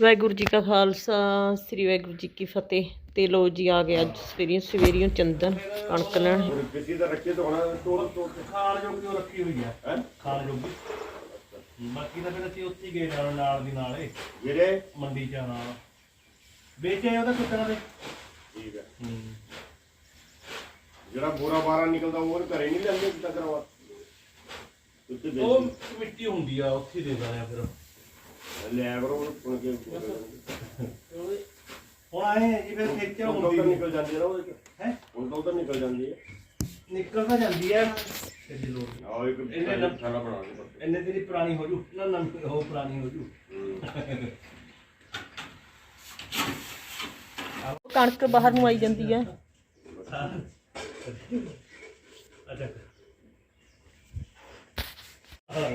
ਵਾਹਿਗੁਰੂ ਜੀ ਕਾ ਖਾਲਸਾ ਸ੍ਰੀ ਵਾਹਿਗੁਰੂ ਜੀ ਕੀ ਫਤਿਹ। ਤੇ ਲੋ ਜੀ ਆ ਗਿਆ ਅੱਜ ਸਵੇਰੀਆਂ ਸਵੇਰੀਆਂ ਚੰਦਨ ਕਣਕ ਲੈਣ। ਹੁਣ ਕਿਸੇ ਦਾ ਰੱਖੇ ਤਾਂ ਹੋਣਾ ਤੋੜ ਤੋੜ ਕੇ। ਖਾਣ ਜੋਗੀ ਉਹ ਰੱਖੀ ਹੋਈ ਆ। ਹੈ? ਖਾਣ ਜੋਗੀ। ਬਾਕੀ ਤਾਂ ਫਿਰ ਅਸੀਂ ਉੱਥੇ ਹੀ ਗਏ ਨਾਲ ਨਾਲ ਦੀ ਨਾਲ ਏ ਜਿਹੜੇ? ਮੰਡੀ ਚ ਨਾਲ। ਵੇਚੇ ਉਹਦਾ ਕੁੱਤਿਆਂ ਦੇ? ਠੀਕ ਹੈ ਹੂੰ। ਜਿਹੜਾ ਬੋਰਾ ਬਾਰਾ ਨਿਕਲਦਾ ਉਹ ਘਰੇ ਨਹੀਂ ਲੈਂਦੇ ਕਿਤਾ ਕਰਵਾ। ਉਹ ਮਿੱਟੀ ਹੁੰਦੀ ਆ ਉੱਥੇ ਦੇ ਦਿੰਦੇ ਆ ਫਿਰ। ਲੈ ਕਰੋ ਉਹ ਪੁਣ ਕੇ। ਹੁਣ ਆਏ ਆ ਜੀ ਫਿਰ ਖੇਚਾ ਹੁਣ ਤਾਂ ਹੁੰਦੀ ਉੱਧਰ ਨਿਕਲ ਜਾਂਦੀ ਹੈ ਨਾ ਉਹਦੇ ਹੈ? ਹੁਣ ਤਾਂ ਉਧਰ ਨਿਕਲ ਜਾਂਦੀ ਹੈ ਨਿਕਲ ਤਾਂ ਜਾਂਦੀ ਆ। ਇਹਦੀ ਲੋੜ ਨੀ। ਆਓ ਇੱਕ ਇਹਨੇ ਨਾ- ਖਾਣਾ ਬਣਾ ਦੇ ਬਸ ਇੰਨੇ ਤੇਰੀ ਪੁਰਾਣੀ ਹੋ ਜੂ। ਨਾ ਨਵੀਂ ਉਹ ਪੁਰਾਣੀ ਹੋ ਜੂ। ਕਣਕ ਬਾਹਰ ਨੂੰ ਆਈ ਜਾਂਦੀ ਹੈ। ਅੱਛਾ। ਹਾਂ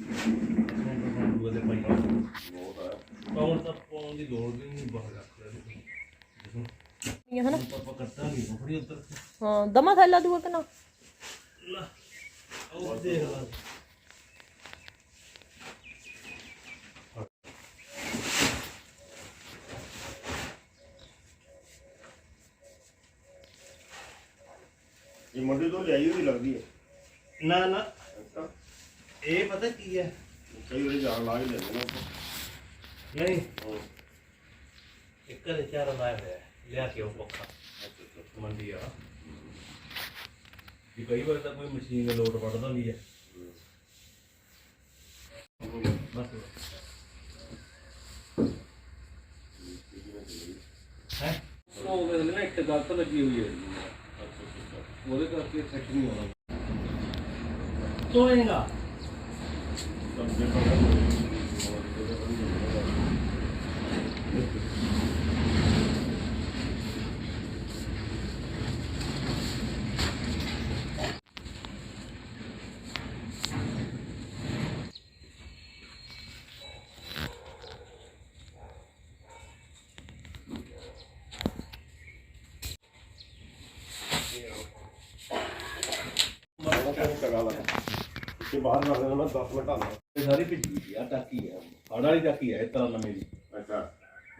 ਉਹਦੇ ਭਾਈ ਬਹੁਤ ਆ ਪਾਉਣ ਤਾਂ ਪਾਉਣ ਦੀ ਲੋੜ ਵੀ ਨਹੀਂ ਬਾਹਰ ਰੱਖ ਲੈ ਇਹ ਹਨਾ? ਪਾਪਾ ਕੱਟਾ ਨਹੀਂ ਥੋੜੀ ਉੱਤਰ ਹਾਂ ਦਮਾ ਥੈਲਾ ਦੂਆ ਕਿ ਨਾ? ਲਾ ਉਹ ਦੇਖ ਲਾ ਇਹ ਮੰਡੀ ਤੋਂ ਲਿਆਈ ਹੋਈ ਲੱਗਦੀ ਹੈ। ਨਾ ਨਾ। ਇਹ ਪਤਾ ਕੀ ਹੈ? ਕਈ ਵਾਰੀ ਜਾਣ ਲਾ ਹੀ ਲੈਂਦੇ ਨੇ ਉੱਪਰ। ਨਹੀਂ। ਹਾਂ। ਇੱਕ ਦੇ ਚਾਰ ਲਾਇਆ ਹੋਇਆ ਹੈ, ਲਿਆ ਕੇ ਉਹ ਪੱਖਾ। ਮੰਡੀ ਆ ਕਿ ਕਈ ਵਾਰ ਤਾਂ ਕੋਈ ਮਸ਼ੀਨ ਦੇ ਲੋਟ ਵੱਢ ਦਿੰਦੀ ਹੈ। ਬਸ। ਹੈ? ਉਹ ਮੇਰੇ ਨਾਲ ਇੱਕ ਗਲਤ ਲੱਗੀ ਹੋਈ ਹੈ। ਉਹਦੇ ਕਰਕੇ ਸੈੱਟ ਨਹੀਂ ਪਤਾ ਕਿ ਬਾਹਰ ਕਰ ਦੇਣਾ ਮੈਂ 10 ਮਿੰਟ ਆਣਾ ਇਹ ਸਾਰੀ ਭਿੱਜੀ ਹੋਈ ਆ ਟਾਕੀ ਆ ਹੜ ਵਾਲੀ ਟਾਕੀ ਆ ਇਸ ਤਰ੍ਹਾਂ ਨਵੇਂ। ਦੀ ਅੱਛਾ।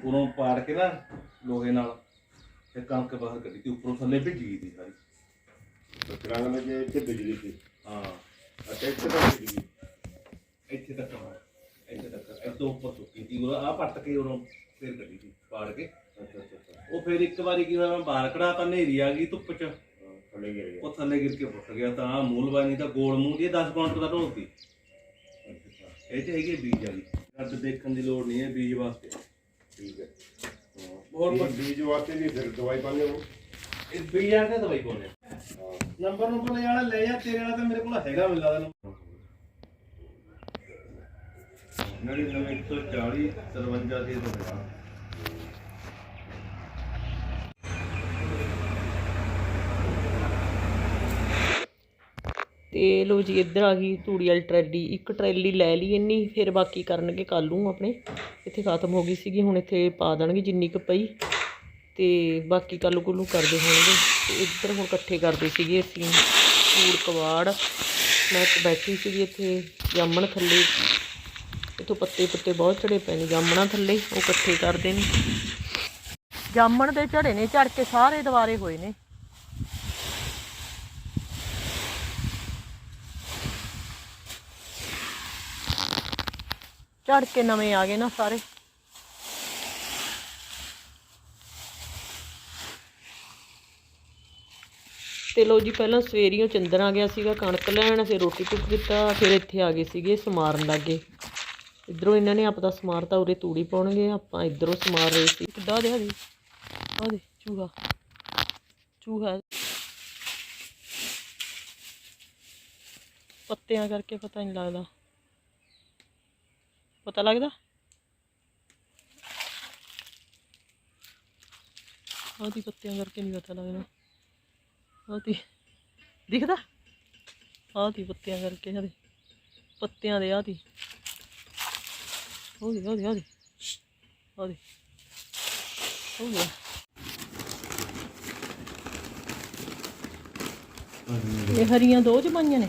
ਉਰੋਂ ਪਾੜ ਕੇ ਨਾ ਲੋਹੇ ਨਾਲ ਤੇ ਕਣਕ ਬਾਹਰ ਕੱਢੀ ਤੇ ਉੱਪਰੋਂ ਥੱਲੇ ਭਿੱਜੀ ਗਈ ਸੀ ਸਾਰੀ। ਤਾਂ ਮੈਂ ਜੇ ਇੱਥੇ ਬਿਜਲੀ ਸੀ? ਹਾਂ। ਅੱਛਾ ਇੱਥੇ ਤਾਂ ਬਿਜਲੀ ਇੱਥੇ ਤੱਕ ਆ, ਇੱਥੇ ਤੱਕ ਇਦੋਂ ਉੱਪਰ ਸੁੱਕੀ ਸੀ ਉਹ ਆ ਪੱਟ ਕੇ ਉਰੋਂ ਫੇਰ ਕੱਢੀ ਸੀ ਪਾੜ ਕੇ। ਅੱਛਾ ਅੱਛਾ ਅੱਛਾ। ਉਹ ਫੇਰ ਇੱਕ ਵਾਰੀ ਕੀ ਹੋਇਆ ਮੈਂ ਬਾਹਰ ਕਢਾ ਤਾਂ ਨੇਰੀ ਆ ਗਈ ਧੁੱਪ ਚ। ਹਾਂ, ਥੱਲੇ ਗਿਰ ਗਿਆ। ਉਹ ਥੱਲੇ ਗਿਰ ਕੇ ਫੁੱਟ ਗਿਆ ਤਾਂ ਆ ਮੂਲ ਬਾਈ ਨਹੀਂ ਤਾਂ ਗੋਲ ਮੂੰਹ ਦੀ 10 ਕੁਇੰਟਲ ਦਾ ਢੋਲ ਸੀ ਇਹ ਤੇ ਹੈਗੀ ਬੀਜ ਵਾਲੀ। ਅੱਡ ਦੇਖਣ ਦੀ ਲੋੜ ਨਹੀਂ ਹੈ ਬੀਜ ਵਾਸਤੇ। ਠੀਕ ਹੈ। ਹੋਰ ਹੋਰ ਬੀਜ ਵਾਸਤੇ ਵੀ ਫਿਰ ਦਵਾਈ ਪਾਣੀ ਉਹ ਇਹ ਬੀਜ ਆ ਕੇ ਦਵਾਈ ਪਾਉਣੇ ਹਾਂ। ਨੰਬਰ ਨੰਬਰ ਲੈ ਜਾਣਾ ਲੈ ਜਾ ਤੇਰੇ ਵਾਲਾ ਤਾਂ ਮੇਰੇ ਕੋਲ ਹੈਗਾ ਮੈਨੂੰ ਲੱਗਦਾ ਨਵੇਂ 140 53 ਦੇ ਦੋ ਤੇ ਲੋ ਜੀ, ਇੱਧਰ ਆ ਗਈ ਤੂੜੀ ਵਾਲੀ ਟਰੈਲੀ। ਇੱਕ ਟਰੈਲੀ ਲੈ ਲਈ ਇੰਨੀ, ਫਿਰ ਬਾਕੀ ਕਰਨਗੇ ਕੱਲ ਨੂੰ ਆਪਣੇ। ਇੱਥੇ ਖਤਮ ਹੋ ਗਈ ਸੀਗੀ, ਹੁਣ ਇੱਥੇ ਪਾ ਦੇਣਗੇ ਜਿੰਨੀ ਕੁ ਪਈ। ਤੇ ਬਾਕੀ ਕੱਲ ਕੁੱਲੂ ਕਰਦੇ ਹੋਣਗੇ। ਤੇ ਇੱਧਰ ਹੁਣ ਇਕੱਠੇ ਕਰਦੇ ਸੀਗੇ ਅਸੀਂ ਕੂੜ ਕਵਾੜ ਮੈਂ ਬੈਠੀ ਸੀਗੀ ਇੱਥੇ ਜਾਮਣ ਥੱਲੇ। ਇੱਥੋਂ ਪੱਤੇ ਪੁੱਤੇ ਬਹੁਤ ਝੜੇ ਪਏ ਨੇ, ਜਾਮਣਾਂ ਥੱਲੇ, ਉਹ ਇਕੱਠੇ ਕਰਦੇ ਨੇ। ਜਾਮਣ ਦੇ ਝੜੇ ਨੇ, ਝੜ ਕੇ ਸਾਰੇ ਦੁਬਾਰੇ ਹੋਏ ਨੇ। ਝੜ ਕੇ ਨਵੇਂ ਆ ਗਏ ਨਾ ਸਾਰੇ। ਤੇ ਲੋ ਜੀ, ਪਹਿਲਾਂ ਸਵੇਰੀਓ ਚੰਦਰ ਆ ਗਿਆ ਸੀਗਾ, ਕਣਕ ਲੈਣ, ਫਿਰ ਰੋਟੀ ਟੁੱਕ ਦਿੱਤਾ, ਫਿਰ ਇੱਥੇ ਆ ਗਏ ਸੀਗੇ ਸਮਾਰਨ ਲੱਗੇ। ਇਧਰੋਂ ਇਹਨਾਂ ਨੇ ਆਪਦਾ ਸਮਾਰਤਾ ਉਰੇ ਤੂੜੀ ਪਾਉਣਗੇ, ਆਪਾਂ ਇਧਰੋਂ ਸਮਾਰ ਰਹੇ ਸੀ। ਕਿੱਦਾਂ ਦੇ ਹਦੀ ਆ ਦੇ, ਚੂਹਾ। ਚੂਹਾ। ਪੱਤਿਆਂ ਕਰਕੇ ਪਤਾ ਨਹੀਂ ਲੱਗਦਾ। ਪਤਾ ਲੱਗਦਾ? ਆਦੀ ਪੱਤਿਆਂ ਕਰਕੇ ਨਹੀਂ ਪਤਾ ਲੱਗਦਾ। ਆਦੀ ਦਿਖਦਾ? ਆਦੀ ਪੱਤਿਆਂ ਕਰਕੇ ਆਦੀ ਪੱਤਿਆਂ ਦੇ ਆਦੀ ਉਹਦੀ ਉਹਦੀ ਉਹਦੀ ਉਹਦੀ ਹੋ ਇਹ ਹਰੀਆਂ ਦੋ ਚ ਨੇ।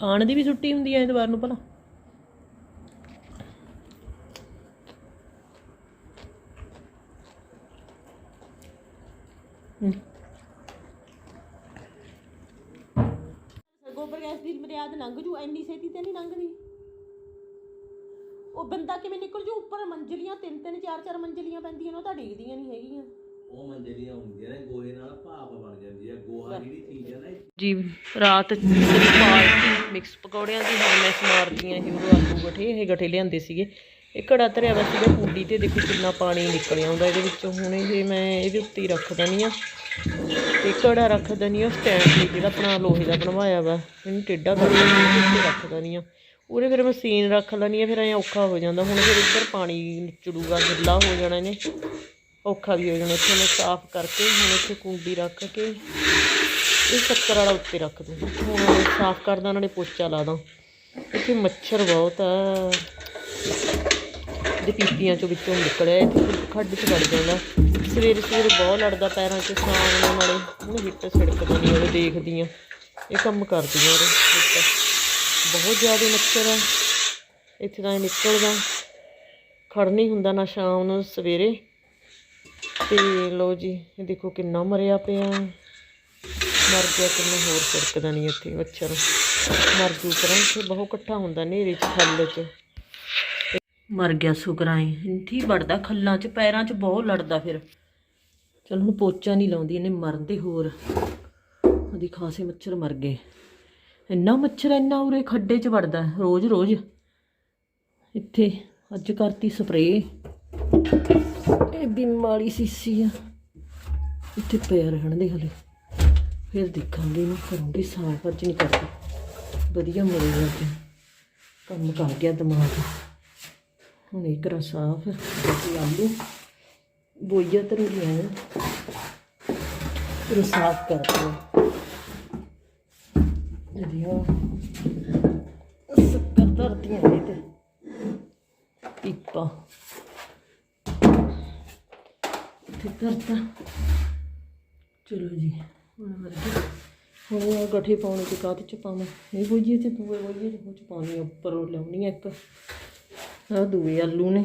ਖਾਣ ਦੀ ਵੀ ਛੁੱਟੀ ਹੁੰਦੀ ਹੈ ਐਤਵਾਰ ਨੂੰ ਭਲਾ। ਗੋਬਰ ਗੈਸ ਦੀ ਮਰਿਆਦ ਲੰਘ ਜੂ, ਐਨੀ ਛੇਤੀ ਤੇ ਨਹੀਂ ਲੰਘਦੀ। ਉਹ ਬੰਦਾ ਕਿਵੇਂ ਨਿਕਲ ਜੂ? ਉੱਪਰ ਮੰਜ਼ਲੀਆਂ ਤਿੰਨ ਤਿੰਨ ਚਾਰ ਚਾਰ ਮੰਜ਼ਲੀਆਂ ਪੈਂਦੀਆਂ ਨੇ, ਉਹ ਤਾਂ ਡਿੱਗਦੀਆਂ ਨਹੀਂ ਹੈਗੀਆਂ। ਉਹ ਮੰਜਰੀਆਂ ਹੁੰਦੀਆਂ ਨੇ, ਗੋਹੇ ਨਾਲ ਭਾਪ ਬਣ ਜਾਂਦੀ ਹੈ ਗੋਹਾ ਜਿਹੜੀ ਚੀਜ਼ ਹੈ ਨਾ ਜੀ, ਰਾਤ ਪਾਰਟੀ ਮਿਕਸ ਪਕੌੜਿਆਂ ਦੀ ਹੁਣ ਮੈਂ ਸਮਾਰਦੀਆਂ ਇਹ ਆਲੂ ਗਠੇ, ਇਹ ਗਠੇ ਲਿਆਂਦੇ ਸੀਗੇ। ਇਹ ਘੜਾ ਧਰਿਆ ਵਾ ਸੀਗਾ ਕੁੰਡੀ ਤੇ, ਦੇਖੋ ਕਿੰਨਾ ਪਾਣੀ ਨਿਕਲ ਆਉਂਦਾ ਇਹਦੇ ਵਿੱਚੋਂ। ਹੁਣ ਇਹ ਮੈਂ ਇਹਦੇ ਉੱਤੇ ਹੀ ਰੱਖ ਦਨੀ ਆ। ਤੇ ਘੜਾ ਰੱਖ ਦਿੰਦੀ ਆ ਸਟੈਂਡ ਤੇ ਜਿਹੜਾ ਆਪਣਾ ਲੋਹੇ ਦਾ ਬਣਵਾਇਆ ਵਾ, ਇਹਨੂੰ ਟੇਢਾ ਕਰਕੇ ਉੱਤੇ ਰੱਖ ਦਿੰਦੀ ਆ। ਉਹਦੇ ਫਿਰ ਮਸ਼ੀਨ ਰੱਖ ਲੈਣੀ ਆ, ਫਿਰ ਐਂ ਔਖਾ ਹੋ ਜਾਂਦਾ। ਹੁਣ ਫਿਰ ਇੱਧਰ ਪਾਣੀ ਚੜੂਗਾ ਗਿੱਲਾ ਹੋ ਜਾਣਾ ਇਹਨੇ। ਔਖਾ ਵੀ ਹੋ ਜਾਣਾ ਇੱਥੇ ਮੈਂ ਸਾਫ਼ ਕਰਕੇ, ਹੁਣ ਇੱਥੇ ਕੁੰਡੀ ਰੱਖ ਕੇ ਇਹ ਸ਼ੱਕਰ ਵਾਲਾ ਉੱਤੇ ਰੱਖ ਦੂੰ। ਹੁਣ ਸਾਫ਼ ਕਰਦਾ, ਉਹਨਾਂ ਨੇ ਪੋਚਾ ਲਾ ਦਾਂ। ਇੱਥੇ ਮੱਛਰ ਬਹੁਤ ਆ। ਦੇ ਪੀਪੀਆਂ ਚੋਂ ਵਿੱਚੋਂ ਨਿਕਲਿਆ, ਇੱਥੇ ਖੱਡ 'ਚ ਵੜ ਜਾਂਦਾ। ਸਵੇਰੇ ਸਵੇਰੇ ਬਹੁਤ ਲੜਦਾ ਪੈਰਾਂ 'ਚ ਸਾਂ ਨਾਲੇ ਹੁਣ ਹਿੱਟ ਛਿੜਕਦਾ ਨਹੀਂ ਉਹ ਦੇਖਦੀ ਆ ਇਹ ਕੰਮ ਕਰਦੀ ਆ ਉਹਦੇ ਬਹੁਤ ਜ਼ਿਆਦਾ ਮੱਛਰ ਆ। ਇੱਥੇ ਤਾਂ ਇਹ ਨਿਕਲਦਾ। ਖੜ ਨਹੀਂ ਹੁੰਦਾ ਨਾ ਸ਼ਾਮ ਨੂੰ ਸਵੇਰੇ। ਤੇ ਲੋ ਜੀ, ਇਹ ਦੇਖੋ ਕਿੰਨਾ ਮਰਿਆ ਪਿਆ। ਮਰ ਗਿਆ ਕਿੰਨਾ ਹੋਰ ਛਿੜਕਦਾ ਨਹੀਂ ਇੱਥੇ ਮੱਛਰ ਮਰ ਜੂ ਕਰਾਂ ਇੱਥੇ ਬਹੁਤ ਇਕੱਠਾ ਹੁੰਦਾ ਨੇਰੇ 'ਚ ਖੱਲ 'ਚ। ਮਰ ਗਿਆ ਸੁਕਰਾਏ ਇੰਥੀ ਵੜਦਾ ਖੱਲਾਂ 'ਚ, ਪੈਰਾਂ 'ਚ ਬਹੁਤ ਲੜਦਾ ਫਿਰ। ਚਲ ਹੁਣ ਪੋਚਾ ਨਹੀਂ ਲਾਉਂਦੀ, ਇਹਨੇ ਮਰਨ ਤੇ ਹੋਰ। ਉਹਦੀ ਖਾਸੇ ਮੱਛਰ ਮਰ ਗਏ। ਇੰਨਾ ਮੱਛਰ, ਇੰਨਾ ਉਰੇ ਖੱਡੇ 'ਚ ਵੜਦਾ ਰੋਜ਼ ਰੋਜ਼ ਇੱਥੇ ਅੱਜ ਕਰਤੀ ਸਪਰੇਅ। ਇਹ ਬਿੰਮ ਵਾਲੀ ਸੀਸੀ ਆ। ਇੱਥੇ ਪਿਆ ਰਹਿਣ ਦੇ ਹਲੇ। ਫਿਰ ਦੇਖਾਂਗੇ ਇਹਨੂੰ ਕਰੂੰਗੀ ਸਾਫ਼ ਅੱਜ ਨਹੀਂ ਕਰਦੀ। ਵਧੀਆ ਮਿਲੇਗਾ ਅੱਜ ਕੰਮ ਕਰ ਗਿਆ ਦਿਮਾਗ। ਹੁਣ ਇਹ ਕਰਾਂ ਸਾਫ਼ ਆਲੂ, ਬੋਈਆ ਤਰ ਲਿਆ ਫਿਰ ਸਾਫ਼ ਕਰ ਦਿਓ ਜਿਹੜੀਆਂ ਸ਼ੱਕਰ ਧਰਤੀਆਂ ਨੇ ਤੇ। ਪੀਪਾ। ਤੇ ਧਰਤਾ ਚਲੋ ਜੀ ਹੁਣ ਮਰ ਹੁਣ ਇਹ ਗੱਠੇ ਪਾਉਣੇ ਤੇ ਕਾਹਦੇ ਚ ਪਾਵਾਂ? ਇਹ ਬੋਈਏ ਤੇ ਦੂਏ ਬੋਈਏ ਤੇ ਉਹ ਚ ਪਾਉਣੀ ਆ, ਉੱਪਰ ਉਹ ਲਾਉਣੀ ਆ ਇੱਕ। ਆਹ ਦੂਏ ਆਲੂ ਨੇ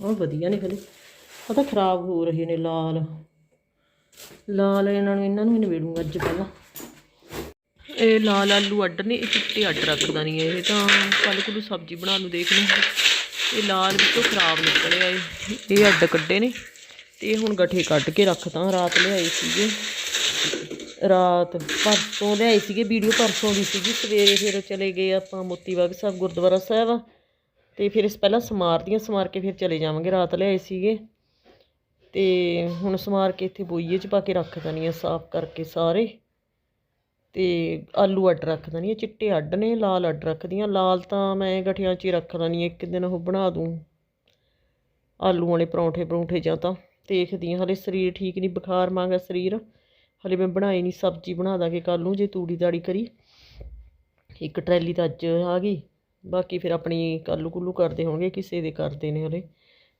ਉਹ ਵਧੀਆ ਨੇ ਖਲੇ ਉਹ ਤਾਂ ਖਰਾਬ ਹੋ ਰਹੇ ਨੇ ਲਾਲ। ਲਾਲ ਇਹਨਾਂ ਨੂੰ ਇਹਨਾਂ ਨੂੰ ਹੀ ਨਵੇੜੂੰਗਾ ਅੱਜ ਪਹਿਲਾਂ। ਇਹ ਲਾਲ ਆਲੂ ਅੱਡ ਨੇ ਇਹ ਚਿੱਟੇ ਅੱਡ ਰੱਖਦਾ ਨਹੀਂ ਇਹ। ਤਾਂ ਕੱਲ ਕੁਲੂ ਸਬਜ਼ੀ ਬਣਾ ਨੂੰ ਦੇਖ ਲਓ ਇਹ ਲਾਲ ਵਿੱਚੋਂ ਖਰਾਬ ਨਿਕਲਿਆ ਇਹ। ਇਹ ਅੱਡ ਕੱਢੇ ਨੇ। ਤੇ ਹੁਣ ਗੱਠੇ ਕੱਢ ਕੇ ਰੱਖਦਾ, ਰਾਤ ਲਿਆਏ ਸੀਗੇ। ਰਾਤ ਪਰਸੋਂ ਲਿਆਏ ਸੀਗੇ, ਵੀਡੀਓ ਪਰਸੋਂ ਦੀ ਸੀਗੀ। ਸਵੇਰੇ ਫਿਰ ਚਲੇ ਗਏ ਆਪਾਂ ਮੋਤੀ ਬਾਗ ਸਾਹਿਬ, ਗੁਰਦੁਆਰਾ ਸਾਹਿਬ। ਤੇ ਫਿਰ ਇਸ ਪਹਿਲਾਂ ਸਮਾਰਦੀਆਂ ਸਮਾਰ ਕੇ ਫਿਰ ਚਲੇ ਜਾਵਾਂਗੇ, ਰਾਤ ਲਿਆਏ ਸੀਗੇ। ਤੇ ਹੁਣ ਸਮਾਰ ਕੇ ਇੱਥੇ ਬੋਈਏ 'ਚ ਪਾ ਕੇ ਰੱਖ ਦਣੀ ਆ, ਸਾਫ਼ ਕਰਕੇ ਸਾਰੇ। ਤੇ ਆਲੂ ਅੱਡ ਰੱਖ ਦਣੀ ਆ, ਚਿੱਟੇ ਅੱਡ ਨੇ, ਲਾਲ ਅੱਡ ਰੱਖਦੀਆਂ ਲਾਲ ਤਾਂ ਮੈਂ ਗਠੀਆਂ 'ਚ ਹੀ ਰੱਖ ਦਣੀ ਇੱਕ ਦਿਨ ਉਹ ਬਣਾ ਦੂੰ। ਆਲੂ ਵਾਲੇ ਪਰੌਂਠੇ ਪਰੌਂਠੇ ਜਾਂ ਤਾਂ। ਦੇਖਦੀ ਹਾਂ, ਹਲੇ ਸਰੀਰ ਠੀਕ ਨਹੀਂ, ਬੁਖਾਰ ਮੰਗਾ ਸਰੀਰ। ਹਲੇ ਮੈਂ ਬਣਾਈ ਨਹੀਂ ਸਬਜ਼ੀ, ਬਣਾ ਦਾਂਗੇ ਕੱਲ ਨੂੰ ਜੇ ਤੂੜੀ ਦਾੜੀ ਕਰੀ। ਇੱਕ ਟਰੈਲੀ ਤਾਂ ਅੱਜ ਆ ਗਈ। ਬਾਕੀ ਫਿਰ ਆਪਣੀ ਕਾਲੂ ਕੁੱਲੂ ਕਰਦੇ ਹੋਣਗੇ, ਕਿਸੇ ਦੇ ਕਰਦੇ ਨੇ ਹਲੇ।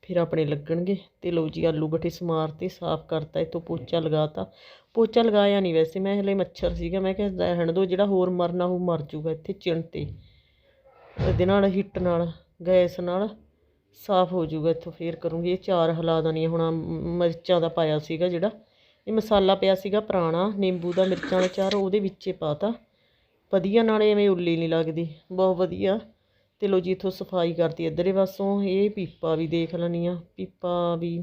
ਫਿਰ ਆਪਣੇ ਲੱਗਣਗੇ। ਤੇ ਲਓ ਜੀ, ਆਲੂ ਗਠੇ ਸਮਾਰ ਤੇ ਸਾਫ਼ ਕਰਤਾ ਇਤੋਂ ਪੋਚਾ ਲਗਾਤਾ। ਪੋਚਾ ਲਗਾਇਆ ਨਹੀਂ ਵੈਸੇ, ਮੈਂ ਹਲੇ ਮੱਛਰ ਸੀਗਾ, ਮੈਂ ਕਿਹਾ ਰਹਿਣ ਦੋ ਜਿਹੜਾ ਹੋਰ ਮਰਨਾ ਉਹ ਮਰ ਜੂਗਾ ਇੱਥੇ ਚਿਣ ਤੇ। ਇਹਦੇ ਨਾਲ, ਹਿੱਟ ਨਾਲ, ਗੈਸ ਨਾਲ। ਸਾਫ਼ ਹੋ ਜਾਊਗਾ ਇੱਥੋਂ, ਫੇਰ ਕਰੂੰਗੀ। ਇਹ ਚਾਰ ਹਿਲਾ ਦੇਣੀ ਹੁਣ ਮਿਰਚਾਂ ਦਾ ਪਾਇਆ ਸੀਗਾ ਜਿਹੜਾ। ਇਹ ਮਸਾਲਾ ਪਿਆ ਸੀਗਾ ਪੁਰਾਣਾ, ਨਿੰਬੂ ਦਾ ਮਿਰਚਾਂ ਵਾਲਾ ਚਾਰ, ਉਹਦੇ ਵਿੱਚੇ ਪਾਤਾ। ਵਧੀਆ ਨਾਲੇ ਐਵੇਂ ਉੱਲੀ ਨਹੀਂ ਲੱਗਦੀ, ਬਹੁਤ ਵਧੀਆ। ਤੇ ਲੋ ਜੀ, ਇੱਥੋਂ ਸਫ਼ਾਈ ਕਰਤੀ ਇੱਧਰੇ ਪਾਸੋਂ। ਇਹ ਪੀਪਾ ਵੀ ਦੇਖ ਲੈਣੀ ਆ ਪੀਪਾ ਵੀ।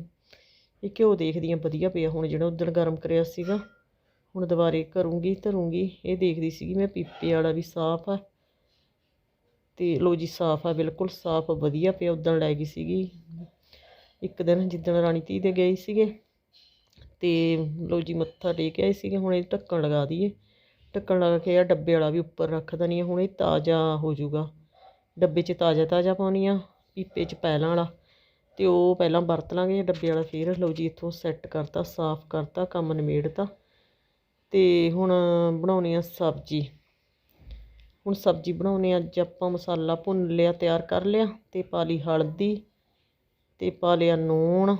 ਇਹ ਘਿਓ ਦੇਖਦੀ ਆ ਵਧੀਆ ਪਿਆ ਹੁਣ ਜਿਹੜਾ ਉਦੋਂ ਗਰਮ ਕਰਿਆ ਸੀਗਾ। ਹੁਣ ਦੁਬਾਰੇ ਕਰੂੰਗੀ, ਧਰੂੰਗੀ। ਇਹ ਦੇਖਦੀ ਸੀਗੀ ਮੈਂ, ਪੀਪੇ ਵਾਲਾ ਵੀ ਸਾਫ਼ ਆ। ਤੇ ਲੋ ਜੀ ਸਾਫ਼ ਆ, ਬਿਲਕੁਲ ਸਾਫ਼, ਵਧੀਆ ਪਿਆ ਉਦੋਂ ਲੈ ਗਈ ਸੀਗੀ। ਇੱਕ ਦਿਨ ਜਿੱਦਣ ਰਾਣੀ ਤੀ ਦੇ ਗਏ ਸੀਗੇ ਤੇ ਲੋ ਜੀ ਮੱਥਾ ਟੇਕ ਆਏ ਸੀਗੇ, ਹੁਣ ਇਹ ਢੱਕਣ ਲਗਾ ਦਈਏ। ਢੱਕਣ ਲਗਾ ਕੇ ਆ ਡੱਬੇ ਵਾਲਾ ਵੀ ਉੱਪਰ ਰੱਖ ਦਣੀ ਹੁਣ ਇਹ ਤਾਜ਼ਾ ਹੋ ਜਾਊਗਾ। ਡੱਬੇ 'ਚ ਤਾਜ਼ਾ ਤਾਜ਼ਾ ਪਾਉਣੀ ਆ ਪੀਪੇ 'ਚ ਪਹਿਲਾਂ ਵਾਲਾ। ਤੇ ਉਹ ਪਹਿਲਾਂ ਵਰਤ ਲਾਂਗੇ ਡੱਬੇ ਵਾਲਾ ਫੇਰ, ਲਓ ਜੀ ਇੱਥੋਂ ਸੈੱਟ ਕਰਤਾ, ਸਾਫ਼ ਕਰਤਾ, ਕੰਮ ਨਿਮੇੜਤਾ ਤੇ ਹੁਣ ਬਣਾਉਣੀ ਆ ਸਬਜ਼ੀ। ਹੁਣ ਸਬਜ਼ੀ ਬਣਾਉਣੇ ਅੱਜ ਆਪਾਂ ਮਸਾਲਾ ਭੁੰਨ ਲਿਆ, ਤਿਆਰ ਕਰ ਲਿਆ, ਤੇ ਪਾ ਲਈ ਹਲਦੀ, ਤੇ ਪਾ ਲਿਆ ਨੂਣ।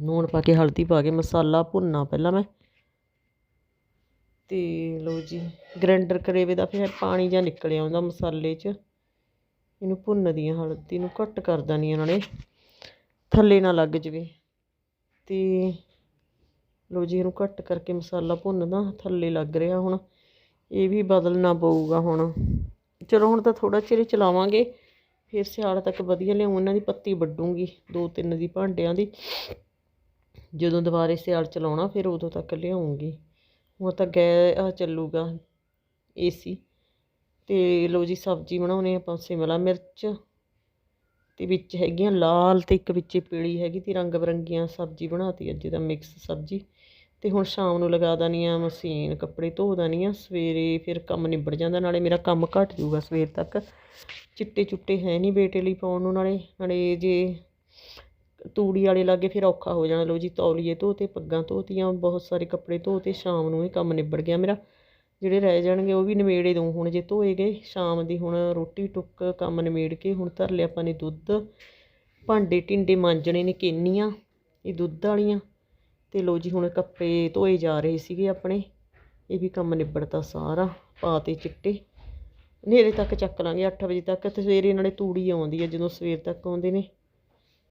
ਨੂਣ ਪਾ ਕੇ ਹਲਦੀ ਪਾ ਕੇ ਮਸਾਲਾ ਭੁੰਨਾ ਪਹਿਲਾਂ ਮੈਂ। ਤੇ ਲੋ ਜੀ ਗ੍ਰਾਈਂਡਰ ਕਰੇਵੇ ਦਾ ਫਿਰ ਪਾਣੀ ਜਾਂ ਨਿਕਲ ਆਉਂਦਾ ਮਸਾਲੇ 'ਚ। ਇਹਨੂੰ ਭੁੰਨਦੀ ਹਾਂ ਹਲਦੀ ਨੂੰ, ਘੱਟ ਕਰ ਦਣੀ ਇਹਨਾਂ ਨੇ, ਥੱਲੇ ਨਾ ਲੱਗ ਜਵੇ। ਤੇ ਲੋ ਜੀ, ਇਹਨੂੰ ਘੱਟ ਕਰਕੇ ਮਸਾਲਾ ਭੁੰਨਦਾ, ਥੱਲੇ ਲੱਗ ਰਿਹਾ ਹੁਣ। ਇਹ ਵੀ ਬਦਲਣਾ ਪਊਗਾ ਹੁਣ। ਚਲੋ ਹੁਣ ਤਾਂ ਥੋੜਾ ਚਿਰ ਚਲਾਵਾਂਗੇ। ਫਿਰ ਸਿਆਲ ਤੱਕ ਵਧੀਆ ਲਿਆਉਂ ਇਹਨਾਂ ਦੀ ਪੱਤੀ ਵੱਡੂੰਗੀ ਦੋ ਤਿੰਨ ਦੀ ਭਾਂਡਿਆਂ ਦੀ। ਜਦੋਂ ਦੁਬਾਰੇ ਸਿਆਲ ਚਲਾਉਣਾ, ਫਿਰ ਉਦੋਂ ਤੱਕ ਲਿਆਉਂਗੀ ਹੁਣ ਤਾਂ ਗੈ ਆ ਚੱਲੂਗਾ ਏਸੀ ਤੇ ਲੋ ਜੀ, ਸਬਜ਼ੀ ਬਣਾਉਣੇ ਆਪਾਂ, ਸ਼ਿਮਲਾ ਮਿਰਚ ਤੇ ਵਿੱਚ ਹੈਗੀਆਂ ਲਾਲ ਤੇ ਇੱਕ ਵਿੱਚ ਪੀਲੀ ਹੈਗੀ, ਤੀ ਰੰਗ ਬਰੰਗੀਆਂ ਸਬਜ਼ੀ ਬਣਾਤੀ ਅੱਜ ਦਾ ਮਿਕਸ ਸਬਜ਼ੀ। ਤੇ ਹੁਣ ਸ਼ਾਮ ਨੂੰ ਲਗਾ ਦਣੀ ਆ ਮਸ਼ੀਨ, ਕੱਪੜੇ ਧੋ ਦਣੀ ਆ, ਸਵੇਰੇ ਫਿਰ ਕੰਮ ਨਿਬੜ ਜਾਂਦਾ, ਨਾਲੇ ਮੇਰਾ ਕੰਮ ਘੱਟ ਜੂਗਾ ਸਵੇਰ ਤੱਕ। ਚਿੱਟੇ ਚੁੱਟੇ ਹੈ ਨਹੀਂ ਬੇਟੇ ਲਈ ਪਾਉਣ ਨੂੰ, ਨਾਲੇ ਨਾਲੇ ਜੇ ਤੂੜੀ ਵਾਲੇ ਲਾਗੇ ਫਿਰ ਔਖਾ ਹੋ ਜਾਣਾ। ਲੋ ਜੀ, ਤੌਲੀਏ ਧੋਤੇ, ਪੱਗਾਂ ਧੋਤੀਆਂ, ਬਹੁਤ ਸਾਰੇ ਕੱਪੜੇ ਧੋਤੇ, ਸ਼ਾਮ ਨੂੰ ਇਹ ਕੰਮ ਨਿਬੜ ਗਿਆ ਮੇਰਾ। ਜਿਹੜੇ ਰਹਿ ਜਾਣਗੇ ਉਹ ਵੀ ਨਿਮੇੜੇ ਦੂੰ ਹੁਣ ਜੇ ਧੋਏ ਗਏ। ਸ਼ਾਮ ਦੀ ਹੁਣ ਰੋਟੀ ਟੁੱਕ ਕੰਮ ਨਿਮੇੜ ਕੇ ਹੁਣ ਧਰ ਲਿਆ ਆਪਾਂ ਨੇ ਦੁੱਧ। ਭਾਂਡੇ ਟਿੰਡੇ ਮਾਂਜਣੇ ਨੇ ਕੇਨੀਆਂ, ਇਹ ਦੁੱਧ ਵਾਲੀਆਂ। ਤੇ ਲੋ ਜੀ ਹੁਣ ਕੱਪੜੇ ਧੋਏ ਜਾ ਰਹੇ ਸੀਗੇ ਆਪਣੇ। ਇਹ ਵੀ ਕੰਮ ਨਿਬੜਤਾ ਸਾਰਾ ਪਾਤੇ ਚਿੱਟੇ। ਹਨੇਰੇ ਤੱਕ ਚੱਕ ਲਾਂਗੇ 8 ਵਜੇ ਤੱਕ, ਤੇ ਸਵੇਰੇ ਇਹਨਾਂ ਨੇ ਤੂੜੀ ਆਉਂਦੀ ਹੈ ਜਦੋਂ ਸਵੇਰ ਤੱਕ ਆਉਂਦੇ ਨੇ।